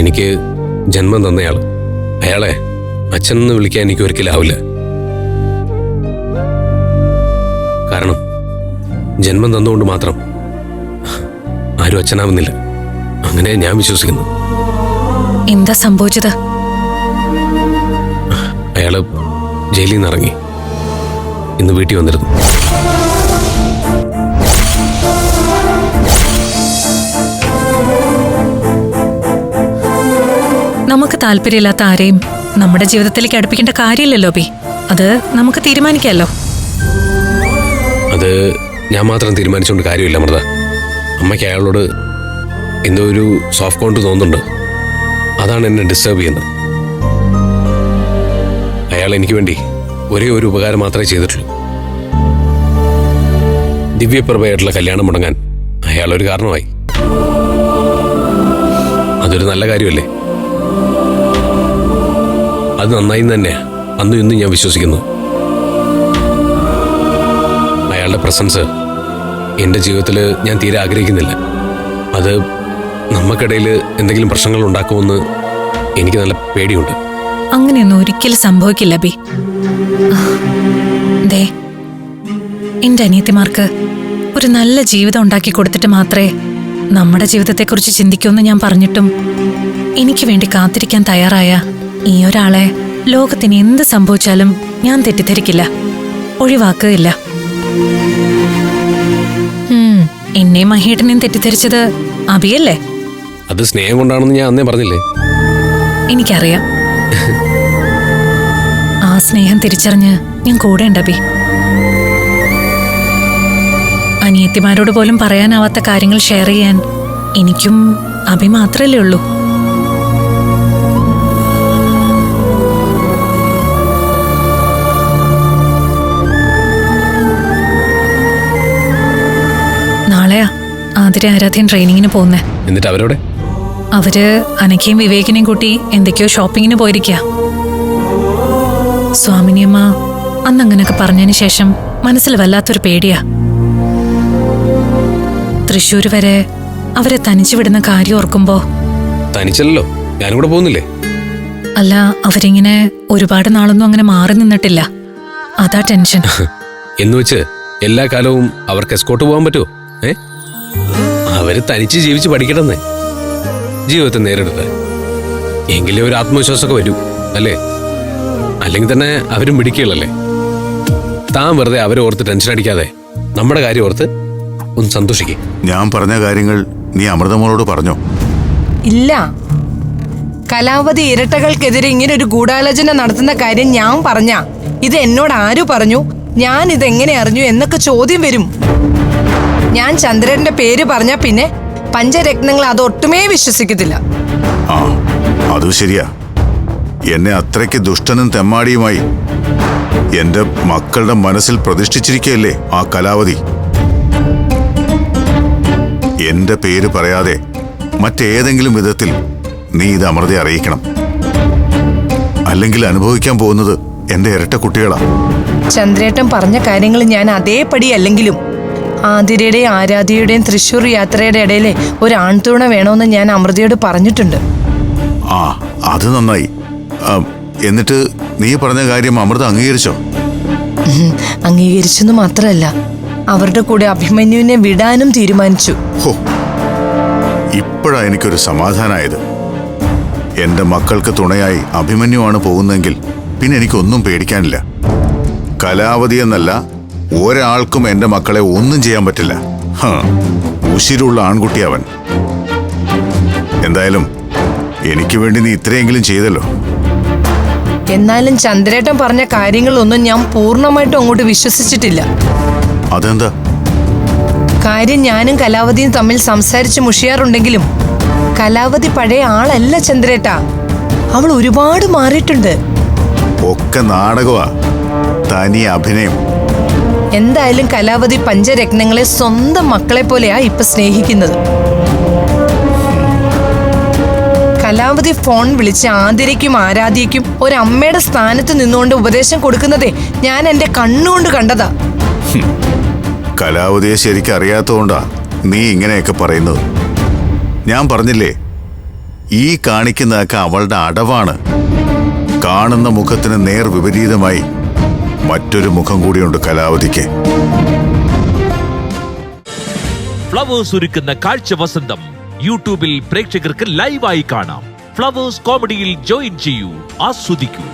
എനിക്ക് ജന്മം തന്നയാൾ അയാളെ അച്ഛൻ എന്ന് വിളിക്കാൻ എനിക്ക് ഒരിക്കലാവില്ല. കാരണം ജന്മം തന്നുകൊണ്ട് മാത്രം ആരും അച്ഛനാവുന്നില്ല. അങ്ങനെ ഞാൻ വിശ്വസിക്കുന്നു. എന്താ സംഭവിച്ചത്? അയാൾ ജയിലിൽ നിന്ന് ഇറങ്ങി ഇന്ന് വീട്ടിൽ വന്നിരുന്നു. നമുക്ക് താല്പര്യമില്ലാത്ത ആരെയും നമ്മുടെ ജീവിതത്തിലേക്ക് അടുപ്പിക്കേണ്ട കാര്യമില്ലല്ലോ ബി. അത് നമുക്ക് തീരുമാനിക്കാമല്ലോ അത് ഞാൻ മാത്രം തീരുമാനിച്ചുകൊണ്ട് കാര്യമില്ല അമൃത അമ്മയ്ക്ക് അയാളോട് എന്തോ ഒരു സോഫ്റ്റ് കോണ്ട് തോന്നുന്നുണ്ട്. അതാണ് എന്നെ ഡിസ്റ്റർബ് ചെയ്യുന്നത്. അയാൾ എനിക്ക് വേണ്ടി ഒരേ ഒരു ഉപകാരം മാത്രമേ ചെയ്തിട്ടുള്ളൂ. ദിവ്യപ്രഭയായിട്ടുള്ള കല്യാണം മുടങ്ങാൻ അയാൾ ഒരു കാരണമായി. അതൊരു നല്ല കാര്യമല്ലേ? അത് നന്നായി തന്നെ അന്നും ഇന്നും ഞാൻ വിശ്വസിക്കുന്നു. അയാളുടെ പ്രസൻസ് എന്റെ ജീവിതത്തിൽ ഞാൻ തീരെ ആഗ്രഹിക്കുന്നില്ല. അത് നമുക്കിടയിൽ എന്തെങ്കിലും പ്രശ്നങ്ങൾ ഉണ്ടാക്കുമെന്ന് എനിക്ക് നല്ല പേടിയുണ്ട്. അങ്ങനെയൊന്നും ഒരിക്കലും സംഭവിക്കില്ല ബി. ദേ അനിയത്തിമാർക്ക് ഒരു നല്ല ജീവിതം ഉണ്ടാക്കി കൊടുത്തിട്ട് മാത്രമേ നമ്മുടെ ജീവിതത്തെക്കുറിച്ച് ചിന്തിക്കുമെന്ന് ഞാൻ പറഞ്ഞിട്ടും എനിക്ക് വേണ്ടി കാത്തിരിക്കാൻ തയ്യാറായ ഈ ഒരാളെ ലോകത്തിന് എന്ത് സംഭവിച്ചാലും ഞാൻ തെറ്റിദ്ധരിക്കില്ല. ഒഴിവാക്കുകയില്ല. എന്നെ എന്നെയും മഹേട്ടനെയും തെറ്റിദ്ധരിച്ചത് അബിയല്ലേ? അത് സ്നേഹം കൊണ്ടാണെന്ന് ഞാൻ അന്നേ പറഞ്ഞില്ലേ? എനിക്കറിയാം. ആ സ്നേഹം തിരിച്ചറിഞ്ഞ് ഞാൻ കൂടെ ഉണ്ട് അബി. അനിയത്തിമാരോട് പോലും പറയാനാവാത്ത കാര്യങ്ങൾ ഷെയർ ചെയ്യാൻ എനിക്കും അബി മാത്രല്ലേ ഉള്ളൂ. ആതിര ആരാധ്യൻ ട്രെയിനിങ്ങിന് പോകുന്നേ. എന്നിട്ട് അവരോട് അവർ അനക്കയും വിവേകിനെയും കൂട്ടി എന്തൊക്കെയോ ഷോപ്പിങ്ങിന് പോയിരിക്കുക സ്വാമിനിയമ്മ അന്ന് അങ്ങനൊക്കെ പറഞ്ഞതിന് ശേഷം മനസ്സിൽ വല്ലാത്തൊരു പേടിയാ. തൃശ്ശൂർ വരെ അവരെ തനിച്ചു വിടുന്ന കാര്യം ഓർക്കുമ്പോ തനിച്ചല്ലോ ഞാനും കൂടെ പോകുന്നില്ലേ? അല്ല അവരിങ്ങനെ ഒരുപാട് നാളൊന്നും അങ്ങനെ മാറി നിന്നിട്ടില്ല. അതാ ടെൻഷൻ. എന്ന് വെച്ച് എല്ലാ കാലവും അവർക്ക് എസ്കോട്ട് പോകാൻ പറ്റുമോ ഏ? അവർ തനിച്ച് ജീവിച്ച് പഠിക്കണമെന്നേ ജീവിതത്തെ നേരിടട്ടെ. എങ്കിലും ഒരു ആത്മവിശ്വാസമൊക്കെ വരൂ അല്ലേ? അല്ലെങ്കിൽ തന്നെ അവരും പിടിക്കുകയുള്ളല്ലേ താൻ വെറുതെ അവരെ ഓർത്ത് ടെൻഷൻ അടിക്കാതെ നമ്മുടെ കാര്യം ഓർത്ത് ഒന്ന് സന്തോഷിക്കേ. ഞാൻ പറഞ്ഞ കാര്യങ്ങൾ നീ അമൃതമോളോട് പറഞ്ഞോ? ഇല്ല. കലാവധി ഇരട്ടകൾക്കെതിരെ ഇങ്ങനെ ഒരു ഗൂഢാലോചന നടത്തുന്ന കാര്യം ഞാൻ പറഞ്ഞ. ഇത് എന്നോട് ആരു പറഞ്ഞു? ഞാൻ ഇതെങ്ങനെ അറിഞ്ഞു? എന്നൊക്കെ ചോദ്യം വരും. ഞാൻ ചന്ദ്രന്റെ പേര് പറഞ്ഞ പിന്നെ പഞ്ചരത്നങ്ങൾ അതൊട്ടുമേ വിശ്വസിക്കത്തില്ല. ആ അത് ശരിയാ. എന്നെ അത്രയ്ക്ക് ദുഷ്ടനും തെമ്മാടിയുമായി എന്റെ മക്കളുടെ മനസ്സിൽ പ്രതിഷ്ഠിച്ചിരിക്കുകയല്ലേ ആ കലാവതി എന്റെ പേര് പറയാതെ മറ്റേതെങ്കിലും വിധത്തിൽ നീ ഇത് അമൃതയെ അറിയിക്കണം. അല്ലെങ്കിൽ അനുഭവിക്കാൻ പോകുന്നത് എന്റെ ഇരട്ട കുട്ടികളാ ചന്ദ്രേട്ടൻ പറഞ്ഞ കാര്യങ്ങൾ ഞാൻ അതേപടി അല്ലെങ്കിലും ആതിരയുടെയും ആരാധ്യയുടെയും തൃശ്ശൂർ യാത്രയുടെ ഇടയിലെ ഒരു ആൺതൂണ വേണമെന്ന് ഞാൻ അമൃതയോട് പറഞ്ഞിട്ടുണ്ട്. ആ അത് നന്നായി. എന്നിട്ട് നീ പറഞ്ഞ കാര്യം അമൃത അംഗീകരിച്ചോ? അംഗീകരിച്ചെന്ന് മാത്രമല്ല അവരുടെ കൂടെ അഭിമന്യുവിനെ വിടാനും തീരുമാനിച്ചു. ഹോ ഇപ്പോഴാ എനിക്കൊരു സമാധാനമായത് എന്റെ മക്കൾക്ക് തുണയായി അഭിമന്യുവാണ് പോകുന്നതെങ്കിൽ പിന്നെ എനിക്കൊന്നും പേടിക്കാനില്ല. കലാവധി എന്നല്ല ഒരാൾക്കും എന്റെ മക്കളെ ഒന്നും ചെയ്യാൻ പറ്റില്ല. ഉശിരുള്ള ആൺകുട്ടി അവൻ. എന്തായാലും എനിക്ക് വേണ്ടി നീ ഇത്രയെങ്കിലും ചെയ്തല്ലോ. എന്നാലും ചന്ദ്രേട്ടൻ പറഞ്ഞ കാര്യങ്ങളൊന്നും ഞാൻ പൂർണമായിട്ടും അങ്ങോട്ട് വിശ്വസിച്ചിട്ടില്ല. അതെന്താ? കാര്യം ഞാനും കലാവതിയും തമ്മിൽ സംസാരിച്ച് മുഷിയാറുണ്ടെങ്കിലും കലാവതി പഴയ ആളല്ല ചന്ദ്രേട്ട. അവൾ ഒരുപാട് മാറിയിട്ടുണ്ട്. ഒക്കെ നാടകമാ തനി അഭിനയം. എന്തായാലും കലാവതി പഞ്ചരത്നങ്ങളെ സ്വന്തം മക്കളെ പോലെയാ ഇപ്പൊ സ്നേഹിക്കുന്നത്. കലാവതി ഫോൺ വിളിച്ച് ആതിരയ്ക്കും ആരാധ്യയ്ക്കും ഒരമ്മയുടെ സ്ഥാനത്ത് നിന്നുകൊണ്ട് ഉപദേശം കൊടുക്കുന്നതേ ഞാൻ എന്റെ കണ്ണുകൊണ്ട് കണ്ടതാ. കലാവതിയെ ശരിക്കും അറിയാത്തതുകൊണ്ടാ നീ ഇങ്ങനെയൊക്കെ പറയുന്നത്. ഞാൻ പറഞ്ഞില്ലേ ഈ കാണിക്കുന്നതൊക്കെ അവളുടെ അടവാണ്. കാണുന്ന മുഖത്തിന് നേർ വിപരീതമായി മറ്റൊരു മുഖം കൂടിയുണ്ട് കലാവതിക്ക്. ഫ്ലവേഴ്സ് ഒരുക്കുന്ന കാഴ്ച വസന്തം യൂട്യൂബിൽ പ്രേക്ഷകർക്ക് ലൈവായി കാണാം. ഫ്ലവേഴ്സ് കോമഡിയിൽ ജോയിൻ ചെയ്യൂ ആസ്വദിക്കൂ.